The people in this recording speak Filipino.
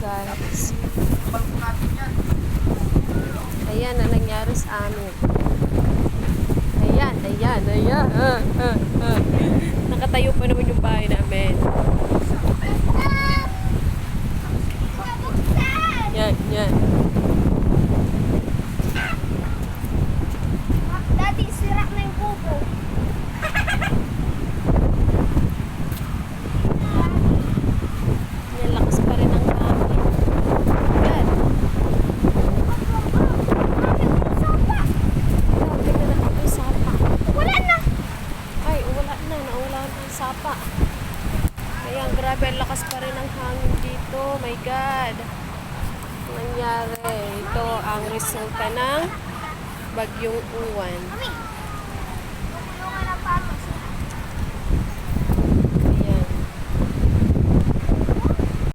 guys. Ayan ang nangyari sa amin. Ayan, ayan, ayan. Ah, ah, ah. Nakatayo pa naman yung bahay namin. Yan, yan. Dati, sira na yung kubo. Yan, lakas pa rin ang hangin. Yan. Grabe na naman yung sapa. Wala na. Ay, wala na. Nawala na ang sapa. Ayan, grabe. Ang lakas pa rin ang hangin dito. My God. Ang nangyari. Ito ang resulta ng bagyong uwan.